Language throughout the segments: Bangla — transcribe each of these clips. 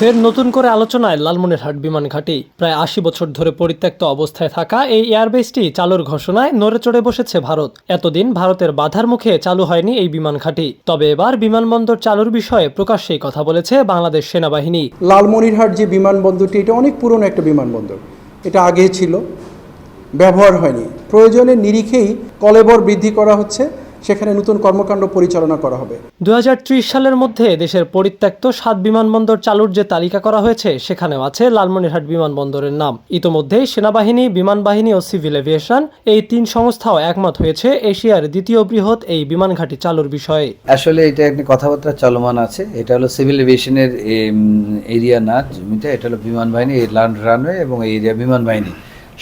ফের নতুন করে আলোচনায় লালমনিরহাট বিমান ঘাঁটি। প্রায় আশি বছর ধরে পরিত্যক্ত অবস্থায় থাকা এই এয়ারবেসটি চালুর ঘোষণায় নড়ে চড়ে বসেছে ভারত। এতদিন ভারতের বাধার মুখে চালু হয়নি এই বিমান ঘাঁটি। তবে এবার বিমানবন্দর চালুর বিষয়ে প্রকাশ্যেই কথা বলেছে বাংলাদেশ সেনাবাহিনী। লালমনিরহাট যে বিমানবন্দরটি, এটা অনেক পুরনো একটা বিমানবন্দর। এটা আগে ছিল। ব্যবহার হয়নি। প্রয়োজনের নিরিখেই কলেবর বৃদ্ধি করা হচ্ছে। সেখানে নতুন কর্মকাণ্ড পরিচালনা করা হবে। দুহাজার ত্রিশ সালের মধ্যে দেশের পরিত্যক্ত সাত বিমানবন্দর চালুর যে তালিকা করা হয়েছে সেখানেও আছে লালমনিরহাট বিমানবন্দরের নাম। ইতোমধ্যেই সেনাবাহিনী বিমান বাহিনী ও সিভিল এভিয়েশন এই তিন সংস্থাও একমত হয়েছে এশিয়ার দ্বিতীয় বৃহৎ এই বিমান ঘাঁটি চালুর বিষয়ে। আসলে এটা একটি কথাবার্তা চলমান আছে। এটা হলো সিভিল এভিয়েশনের এরিয়া না জমিটা এটা হলো বিমান বাহিনী রানওয়ে এবং এই এরিয়া বিমান বাহিনী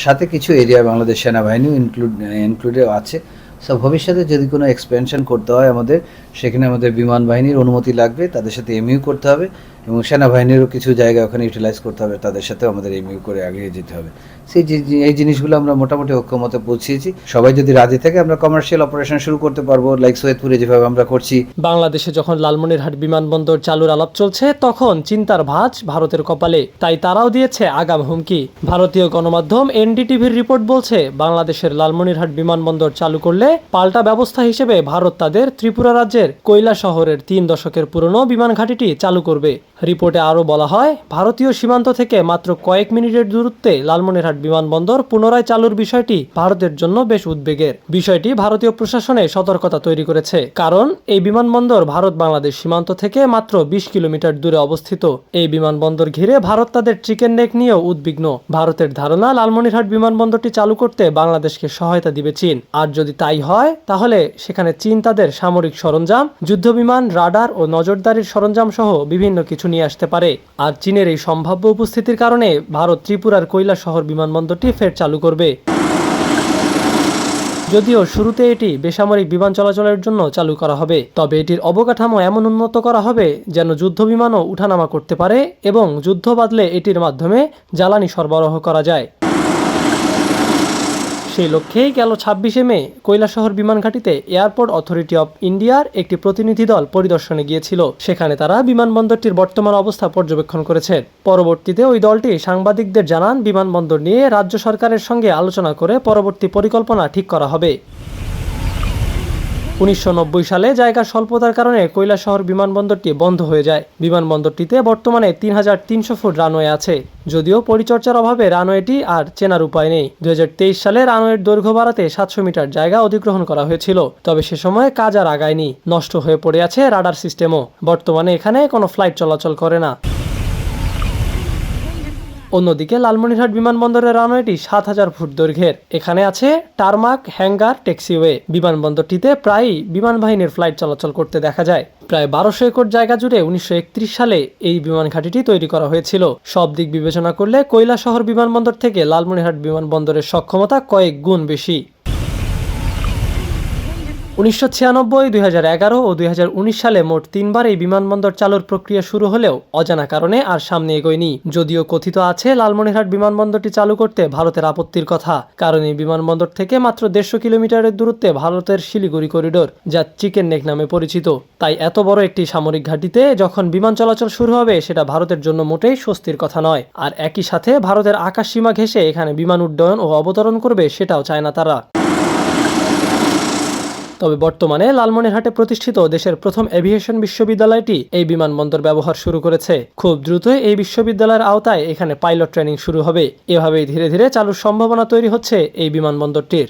সাথে কিছু এরিয়া বাংলাদেশ সেনাবাহিনীও ইনক্লুড ইনক্লুডে আছে। সো ভবিষ্যতে যদি কোনো এক্সপেনশন করতে হয় আমাদের, সেখানে আমাদের বিমান বাহিনীর অনুমতি লাগবে, তাদের সাথে এমইউ করতে হবে। এবং সেনাবাহিনীরও কিছু জায়গা ওখানে ইউটিলাইজ করতে হবে, তাদের সাথেও আমাদের এমইউ করে এগিয়ে যেতে হবে। সেই এই জিনিসগুলো আমরা মোটামুটি ঐক্যমতে পৌঁছিয়েছি। সবাই যদি রাজি থাকে, আমরা কমার্শিয়াল অপারেশন শুরু করতে পারব লাইক সৈয়দপুরে যেভাবে আমরা করছি। বাংলাদেশে যখন লালমনিরহাট বিমানবন্দর চালুর আলাপ চলছে, তখন চিন্তার ভাঁজ ভারতের কপালে। তাই তারাও দিয়েছে আগাম হুমকি। ভারতীয় গণমাধ্যম এনডিটিভির রিপোর্ট বলছে, বাংলাদেশের লালমনিরহাট বিমানবন্দর চালু করলে পাল্টা ব্যবস্থা হিসেবে ভারত তাদের ত্রিপুরা রাজ্যের কৈলা শহরের তিন দশকের পুরনো বিমান ঘাঁটিটি চালু করবে। রিপোর্টে আরও বলা হয়, ভারতীয় সীমান্ত থেকে মাত্র কয়েক মিনিটের দূরত্বে লালমনিরহাট বিমানবন্দর পুনরায় চালুর বিষয়টি ভারতের জন্য বেশ উদ্বেগের। বিষয়টি ভারতীয় প্রশাসনে সতর্কতা তৈরি করেছে, কারণ এই বিমানবন্দর ভারত বাংলাদেশ সীমান্ত থেকে মাত্র বিশ কিলোমিটার দূরে অবস্থিত। এই বিমানবন্দর ঘিরে ভারত তাদের চিকেন নেক নিয়েও উদ্বিগ্ন। ভারতের ধারণা, লালমনিরহাট বিমানবন্দরটি চালু করতে বাংলাদেশকে সহায়তা দিবে চীন। আর যদি তাই হয়, তাহলে সেখানে চীন তাদের সামরিক সরঞ্জাম, যুদ্ধবিমান, রাডার ও নজরদারির সরঞ্জাম সহ বিভিন্ন কিছু নিয়ে আসতে পারে। আর চীনের এই সম্ভাব্য উপস্থিতির কারণে ভারত ত্রিপুরার কৈলা শহর বিমানবন্দরটি ফের চালু করবে। যদিও শুরুতে এটি বেসামরিক বিমান চলাচলের জন্য চালু করা হবে, তবে এটির অবকাঠামো এমন উন্নত করা হবে যেন যুদ্ধ বিমানও উঠানামা করতে পারে এবং যুদ্ধ বাদলে এটির মাধ্যমে জ্বালানি সরবরাহ করা যায়। সেই লক্ষ্যেই গেল ছাব্বিশে মে, কৈলাসহর বিমানঘাটিতে এয়ারপোর্ট অথরিটি অব ইন্ডিয়ার একটি প্রতিনিধি দল পরিদর্শনে গিয়েছিল। সেখানে তারা বিমানবন্দরটির বর্তমান অবস্থা পর্যবেক্ষণ করেছে। পরবর্তীতে ওই দলটি সাংবাদিকদের জানান, বিমানবন্দর নিয়ে রাজ্য সরকারের সঙ্গে আলোচনা করে পরবর্তী পরিকল্পনা ঠিক করা হবে। উনিশশো নব্বই সালে জায়গার স্বল্পতার কারণে কৈলাসহর বিমানবন্দরটি বন্ধ হয়ে যায়। বিমানবন্দরটিতে বর্তমানে তিন হাজার তিনশো ফুট রানওয়ে আছে। যদিও পরিচর্যার অভাবে রানওয়েটি আর চেনার উপায় নেই। দু হাজার তেইশ সালে রানওয়ের দৈর্ঘ্য বাড়াতে সাতশো মিটার জায়গা অধিগ্রহণ করা হয়েছিল। তবে সে সময় কাজ আর আগায়নি। নষ্ট হয়ে পড়ে আছে রাডার সিস্টেমও। বর্তমানে এখানে কোনো ফ্লাইট চলাচল করে না। অন্যদিকে লালমনিরহাট বিমানবন্দরের রানওয়েটি সাত হাজার ফুট দৈর্ঘ্যের। এখানে আছে টারমাক, হ্যাঙ্গার ট্যাক্সিওয়ে বিমানবন্দরটিতে প্রায়ই বিমান বাহিনীর ফ্লাইট চলাচল করতে দেখা যায়। প্রায় বারোশো একর জায়গা জুড়ে উনিশশো একত্রিশ সালে এই বিমান ঘাঁটিটি তৈরি করা হয়েছিল। সব দিক বিবেচনা করলে কৈলা শহর বিমানবন্দর থেকে লালমনিরহাট বিমানবন্দরের সক্ষমতা কয়েক গুণ বেশি। উনিশশো ছিয়ানব্বই, দুই ও দুই হাজার উনিশ সালে মোট তিনবার এই বিমানবন্দর চালুর প্রক্রিয়া শুরু হলেও অজানা কারণে আর সামনে এগোয়নি। যদিও কথিত আছে, লালমনিরহাট বিমানবন্দরটি চালু করতে ভারতের আপত্তির কথা, কারণ এই বিমানবন্দর থেকে মাত্র দেড়শো কিলোমিটারের দূরত্বে ভারতের শিলিগুড়ি করিডোর, যা চিকেন নেক নামে পরিচিত। তাই এত বড় একটি সামরিক ঘাঁটিতে যখন বিমান চলাচল শুরু হবে, সেটা ভারতের জন্য মোটেই স্বস্তির কথা নয়। আর একই সাথে ভারতের আকাশ সীমা ঘেঁষে এখানে বিমান উড্ডয়ন ও অবতরণ করবে, সেটাও চায় না তারা। তবে বর্তমানে লালমনিরহাটে প্রতিষ্ঠিত দেশের প্রথম এভিয়েশন বিশ্ববিদ্যালয়টি এই বিমানবন্দর ব্যবহার শুরু করেছে। খুব দ্রুতই এই বিশ্ববিদ্যালয়ের আওতায় এখানে পাইলট ট্রেনিং শুরু হবে। এভাবেই ধীরে ধীরে চালুর সম্ভাবনা তৈরি হচ্ছে এই বিমানবন্দরটির।